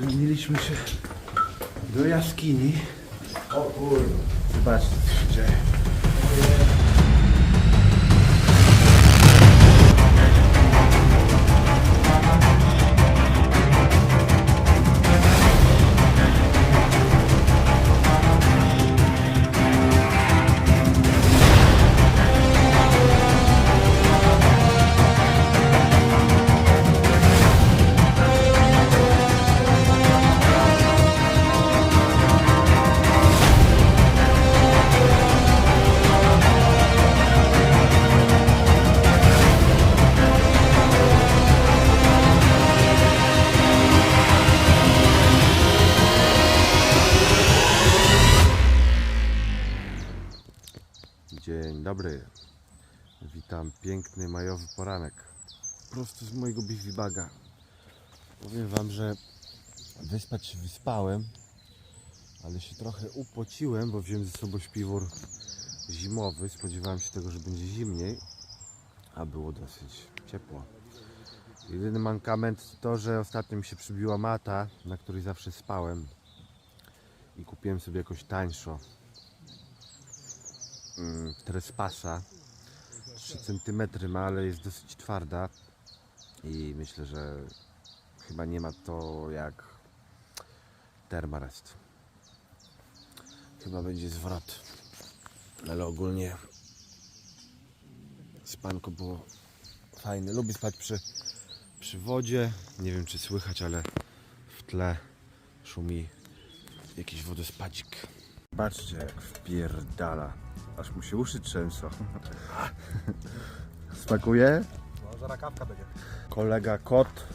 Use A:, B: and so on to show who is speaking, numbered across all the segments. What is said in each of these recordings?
A: Zmieniliśmy się do jaskini. O kurwa. Zobaczcie co się dzieje.
B: Poranek. Prosto z mojego biwibaga. Powiem wam, że wyspać się wyspałem, ale się trochę upociłem, bo wziąłem ze sobą śpiwór zimowy. Spodziewałem się tego, że będzie zimniej, a było dosyć ciepło. Jedyny mankament to, że ostatnio mi się przybiła mata, na której zawsze spałem i kupiłem sobie jakoś tańszo mm, trespasa 3 cm ma, ale jest dosyć twarda i myślę, że chyba nie ma to jak Termarest. Chyba będzie zwrot. Ale ogólnie spanko było fajne. Lubię spać przy, przy wodzie. Nie wiem czy słychać, ale w tle szumi jakiś wodospadzik. Patrzcie jak wpierdala. Aż mu się uszy trzęsą. Smakuje?
A: No, zaraz kawka będzie.
B: Kolega kot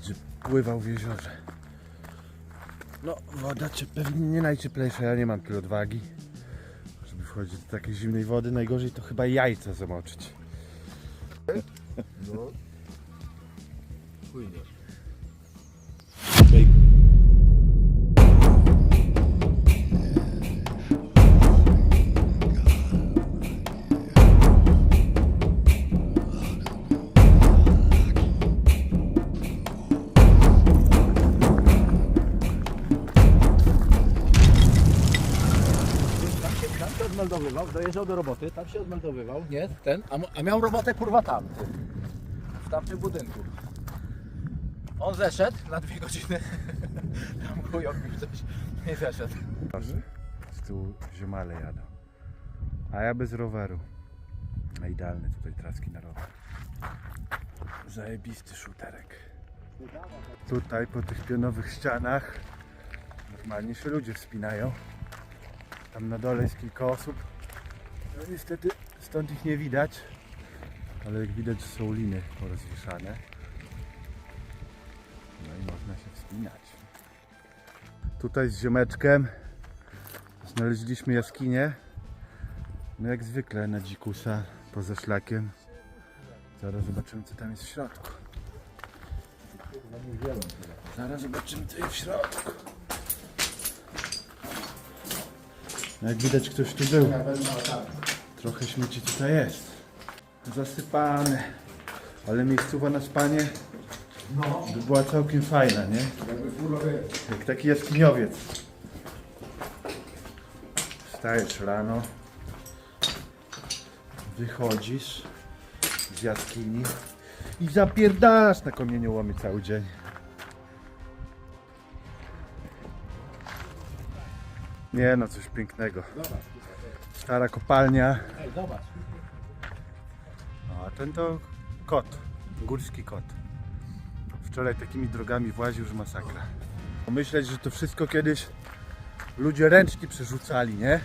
B: gdzie pływał w jeziorze. No, woda cie- pewnie nie najcieplejsza, ja nie mam tyle odwagi, żeby wchodzić do takiej zimnej wody. Najgorzej to chyba jajca zamoczyć.
A: No. Płynie.
C: Odmeldowywał, dojeżdżał do roboty, tam się odmeldowywał, nie, ten, a, a miał robotę kurwa tam, w tamtym budynku. On zeszedł na dwie godziny, tam chuj mi coś nie zeszedł.
B: Z tyłu ziomale jadą. A ja bez roweru. A idealny tutaj traski na rower. Zajebisty szuterek. Tutaj po tych pionowych ścianach normalnie się ludzie wspinają. Tam na dole jest kilka osób. No niestety stąd ich nie widać. Ale jak widać są liny porozwieszane. No i można się wspinać. Tutaj z ziomeczkiem znaleźliśmy jaskinię. No jak zwykle na dzikusa poza szlakiem. Zaraz zobaczymy co tam jest w środku. Zaraz zobaczymy co jest w środku. No Jak widać ktoś tu był. Trochę śmieci tutaj jest. Zasypane. Ale miejscowa na spanie by była całkiem fajna, nie? Jak taki jaskiniowiec. Wstajesz rano, wychodzisz z jaskini i zapierdalasz na kamieniołomy cały dzień. Nie no, coś pięknego. Stara kopalnia.
C: Ej, zobacz.
B: A ten to kot, górski kot. Wczoraj takimi drogami właził, że masakra. Myśleć, że to wszystko kiedyś ludzie ręcznie przerzucali, nie?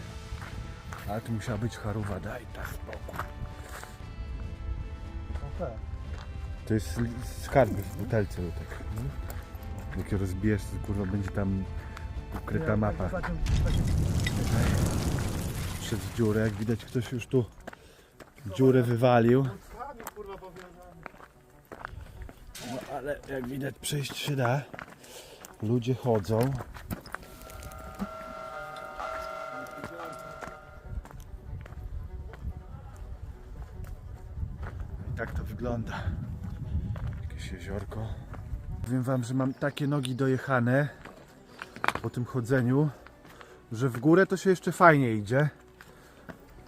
B: Ale to musiała być charuwa, daj tak spokój. To jest skarby w butelce Lutek. Jak je rozbijesz, to kurwa będzie tam ukryta mapa. Przez dziurę, jak widać ktoś już tu dziurę wywalił. No ale jak widać przejść się da. Ludzie chodzą. I tak to wygląda. Jakieś jeziorko. Powiem wam, że mam takie nogi dojechane po tym chodzeniu, że w górę to się jeszcze fajnie idzie.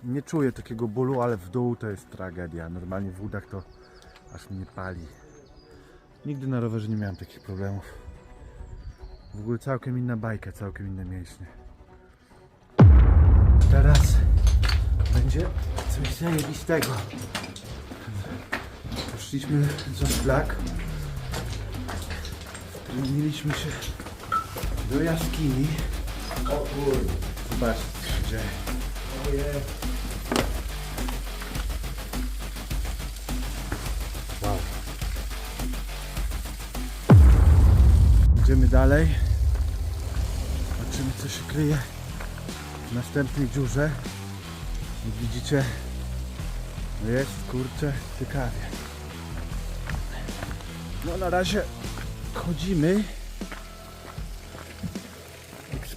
B: Nie czuję takiego bólu, ale w dół to jest tragedia. Normalnie w udach to aż mnie pali. Nigdy na rowerze nie miałem takich problemów. W ogóle całkiem inna bajka, całkiem inne mięśnie. Teraz będzie coś zajebistego. Poszliśmy za szlak. Mieliśmy się do jaskini. O kurde. Zobaczcie co się dzieje. Wow. Idziemy dalej. Zobaczymy co się kryje w następnej dziurze. Jak widzicie, no jest kurczę ciekawie. No na razie chodzimy,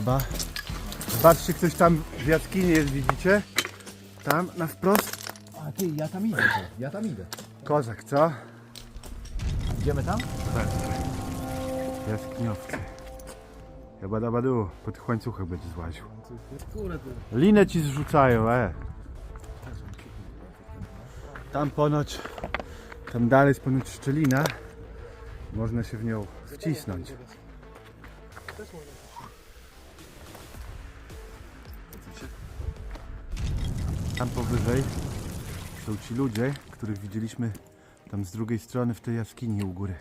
B: podoba? Zobaczcie, ktoś tam w jaskini jest, widzicie? Tam na wprost.
C: A ty, ja tam idę. Ja tam idę.
B: Kozak, co?
C: Idziemy tam?
B: Jaskiniowcy. Chyba dabadu, po tych łańcuchach będzie złaził. Linę ci zrzucają, e. Tam ponoć, tam dalej jest ponoć szczelina. Można się w nią wcisnąć. Tam powyżej są ci ludzie, których widzieliśmy tam z drugiej strony w tej jaskini u góry.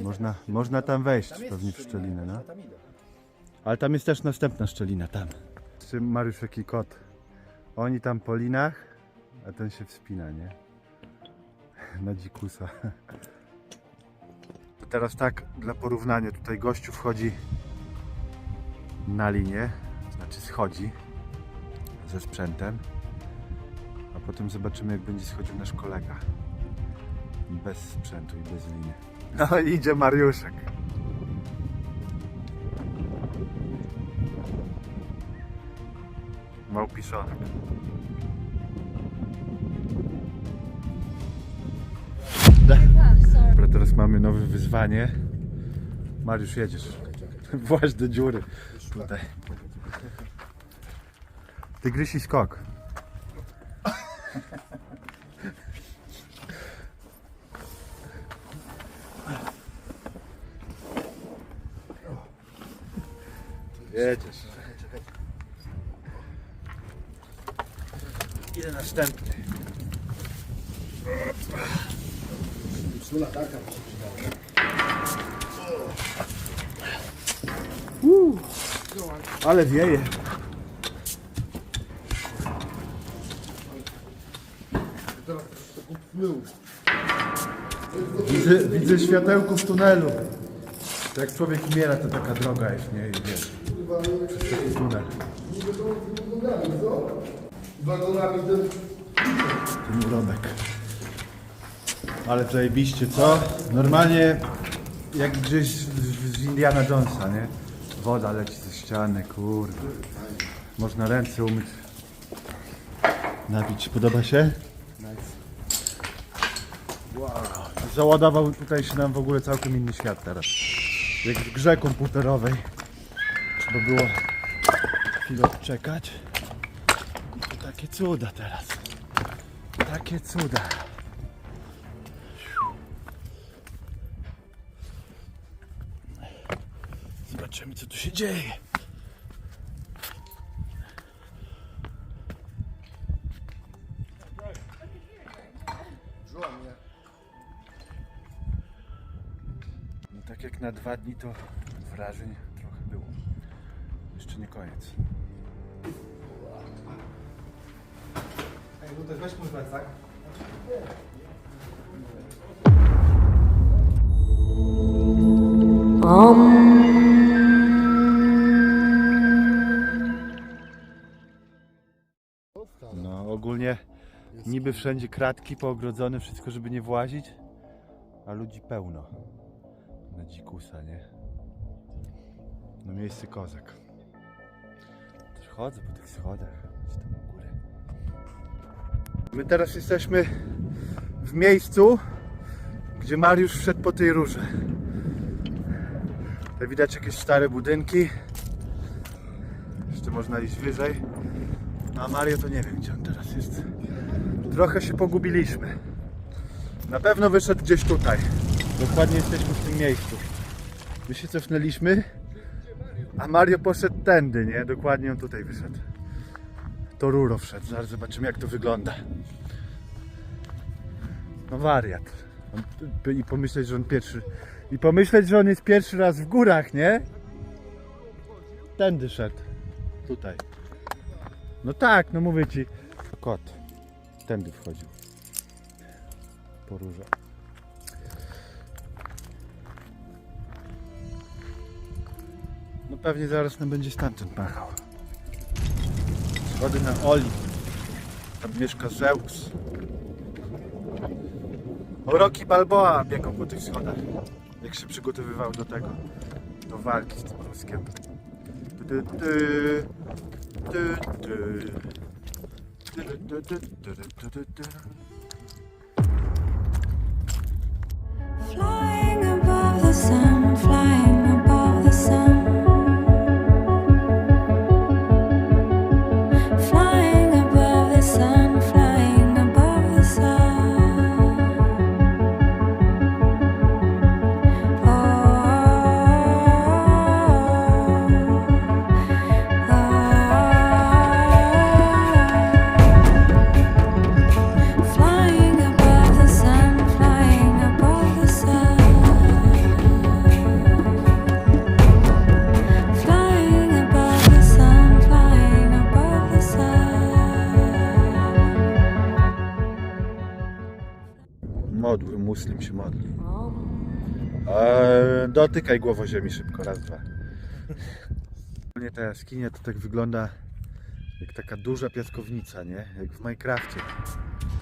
B: Można, można tam wejść pewnie w szczelinę, no. Ale tam jest też następna szczelina, tam. Czy Mariusz jaki kot? Oni tam po linach, a ten się wspina, nie? Na dzikusa. Teraz tak, dla porównania, tutaj gościu wchodzi na linię, znaczy schodzi ze sprzętem, a potem zobaczymy jak będzie schodził nasz kolega. Bez sprzętu i bez liny. No idzie Mariuszek. Małpiszonek. Dobra, teraz mamy nowe wyzwanie. Mariusz, jedziesz. Właź do dziury. Tutaj. Tygrysi skok. Jedziesz. Idę następny.
C: Sula taka.
B: Ale wieje. Widzę, widzę światełko w tunelu. To jak człowiek umiera, to taka droga jest, nie? I wiesz, przez taki tunel.
D: Wagonami ten
B: Ten urobek. Ale zajebiście, co? Normalnie jak gdzieś z, Indiana Jonesa, nie? Woda leci ze ściany, kurde. Można ręce umyć. Napić, podoba się? Wow. Załadował tutaj się nam w ogóle całkiem inny świat teraz. Jak w grze komputerowej. Trzeba było chwilę czekać. I to takie cuda teraz. Takie cuda. Zobaczymy co tu się dzieje. Na dwa dni to wrażeń trochę było. Jeszcze nie koniec.
D: Ej, no to weź mój plecak.
B: No ogólnie niby wszędzie kratki poogrodzone, wszystko żeby nie włazić, a ludzi pełno. Na dzikusa, nie? No miejsce kozak. Też chodzę po tych schodach, gdzieś tam u góry. My teraz jesteśmy w miejscu, gdzie Mariusz wszedł po tej rurze. Tutaj widać jakieś stare budynki. Jeszcze można iść wyżej. No a Mario to nie wiem gdzie on teraz jest. Trochę się pogubiliśmy. Na pewno wyszedł gdzieś tutaj. Dokładnie jesteśmy w tym miejscu. My się cofnęliśmy, a Mario poszedł tędy, nie? Dokładnie on tutaj wyszedł. To ruro wszedł. Zaraz zobaczymy jak to wygląda. No wariat. I pomyśleć, że on pierwszy. I pomyśleć, że on jest pierwszy raz w górach, nie? Tędy szedł. Tutaj. No tak, no mówię ci. Kot. Tędy wchodził. Po róże. Pewnie zaraz nam będzie stamtąd machał. Schody na Oli. Tam mieszka Zeus. Rocky Balboa biegał po tych schodach. Jak się przygotowywał do tego. Do walki z tym Ruskiem. Ty, ty, ty, ty.
E: Flying above the sun, flying
B: dotykaj głową ziemi szybko, raz, dwa. Ogólnie ta jaskinia to tak wygląda jak taka duża piaskownica, nie? Jak w Minecrafcie.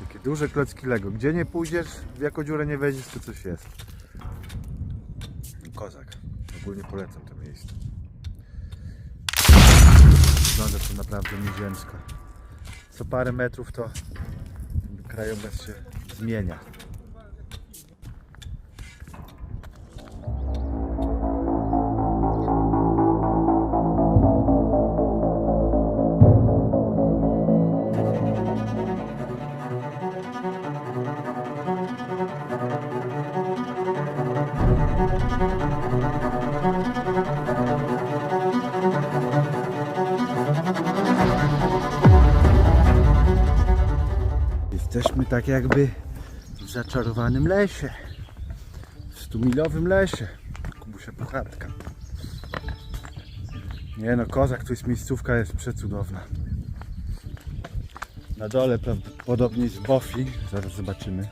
B: Takie duże klocki Lego. Gdzie nie pójdziesz, w jaką dziurę nie wejdziesz, to coś jest. Kozak. Ogólnie polecam to miejsce. Wygląda to naprawdę nieziemsko. Co parę metrów to krajobraz się zmienia. Tak jakby w zaczarowanym lesie. W stumilowym lesie. Kubusia Puchatka. Nie no, kozak, to jest miejscówka, jest przecudowna. Na dole prawdopodobnie jest Bofi, zaraz zobaczymy.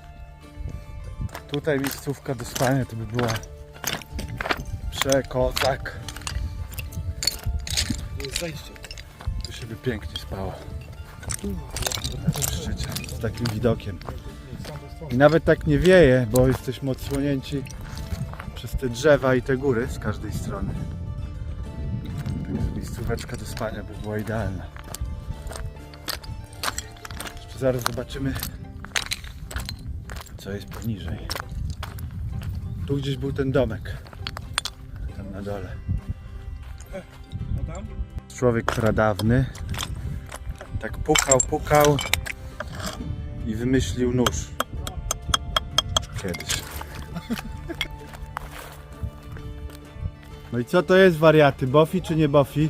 B: Tutaj miejscówka do spania to by była przekozak.
D: Jest zajście.
B: Tu się by pięknie spało. Szczycie, z takim widokiem. I nawet tak nie wieje, bo jesteśmy odsłonięci przez te drzewa i te góry z każdej strony. Więc miejscóweczka do spania by była idealna. Jeszcze zaraz zobaczymy, co jest poniżej. Tu gdzieś był ten domek. Tam na dole. Człowiek pradawny. Tak pukał, pukał i wymyślił nóż. Kiedyś. No i co to jest wariaty? Bofi czy nie bofi?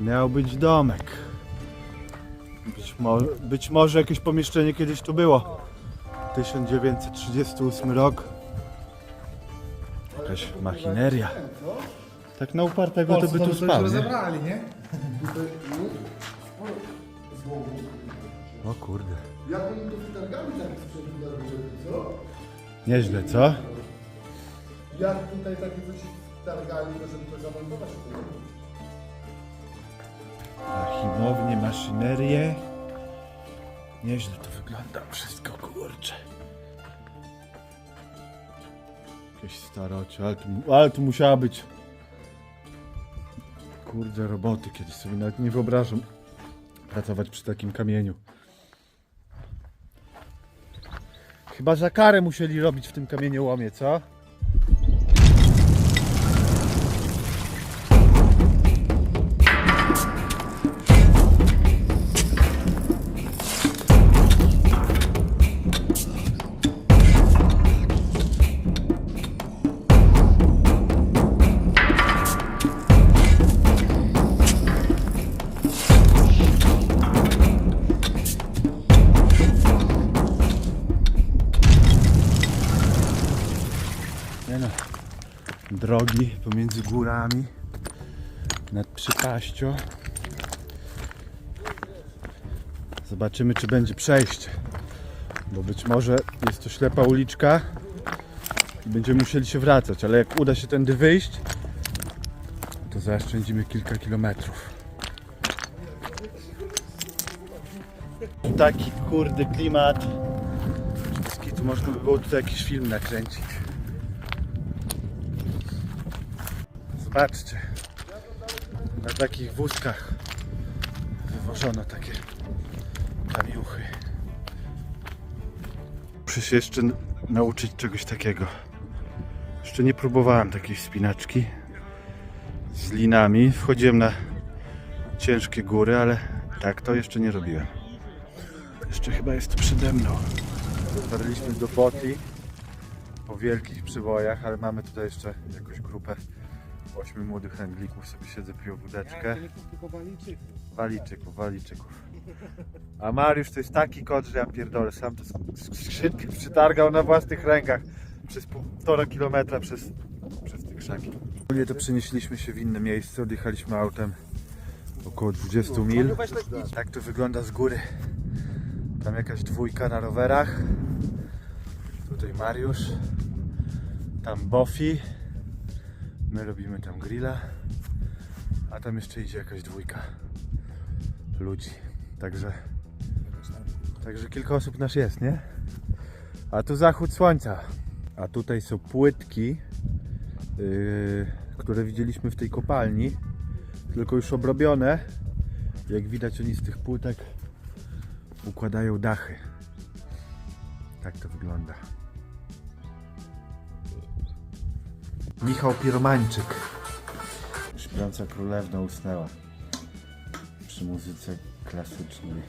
B: Miał być domek. Być, mo być może jakieś pomieszczenie kiedyś tu było. 1938 rok. Jakaś machineria. Tak na upartego to by tu spał, nie?
D: zabrali, nie?
B: O kurde.
D: Jak oni to wytargali tak sprzętu na górze, co?
B: Nieźle, co? Jak tutaj takie coś targali, to żeby to zamontować? Archiwownie, maszynerię. Nieźle to wygląda wszystko, kurcze. Jakieś starocie, ale tu, ale tu musiała być kurde roboty, kiedyś sobie nawet nie wyobrażam pracować przy takim kamieniu. Chyba za karę musieli robić w tym kamieniołomie, co? Górami nad przypaścią. Zobaczymy, czy będzie przejście. Bo być może jest to ślepa uliczka i będziemy musieli się wracać, ale jak uda się tędy wyjść, to zaoszczędzimy kilka kilometrów. Taki kurde klimat. Tu można by było tutaj jakiś film nakręcić. Zobaczcie, na takich wózkach wywożono takie kamiuchy. Muszę się jeszcze nauczyć czegoś takiego. Jeszcze nie próbowałem takiej wspinaczki z linami. Wchodziłem na ciężkie góry, ale tak to jeszcze nie robiłem. Jeszcze chyba jest przede mną. Dotarliśmy do Botli po wielkich przybojach, ale mamy tutaj jeszcze jakąś grupę ośmiu młodych Anglików sobie siedzę, piją wódeczkę. Waliczyków, waliczyków. A Mariusz to jest taki kot, że ja pierdolę, sam to sk- skrzynkę przytargał na własnych rękach przez półtora kilometra przez, przez te krzaki. Ogólnie to przenieśliśmy się w inne miejsce, odjechaliśmy autem około 20 mil. Tak to wygląda z góry. Tam jakaś dwójka na rowerach. Tutaj Mariusz. Tam Bofi. My robimy tam grilla. A tam jeszcze idzie jakaś dwójka ludzi. Także. Także kilka osób nas jest, nie? A tu zachód słońca. A tutaj są płytki, yy, które widzieliśmy w tej kopalni. Tylko już obrobione. Jak widać, oni z tych płytek układają dachy. Tak to wygląda. Michał Piromańczyk. Śpiąca królewna usnęła przy muzyce klasycznej.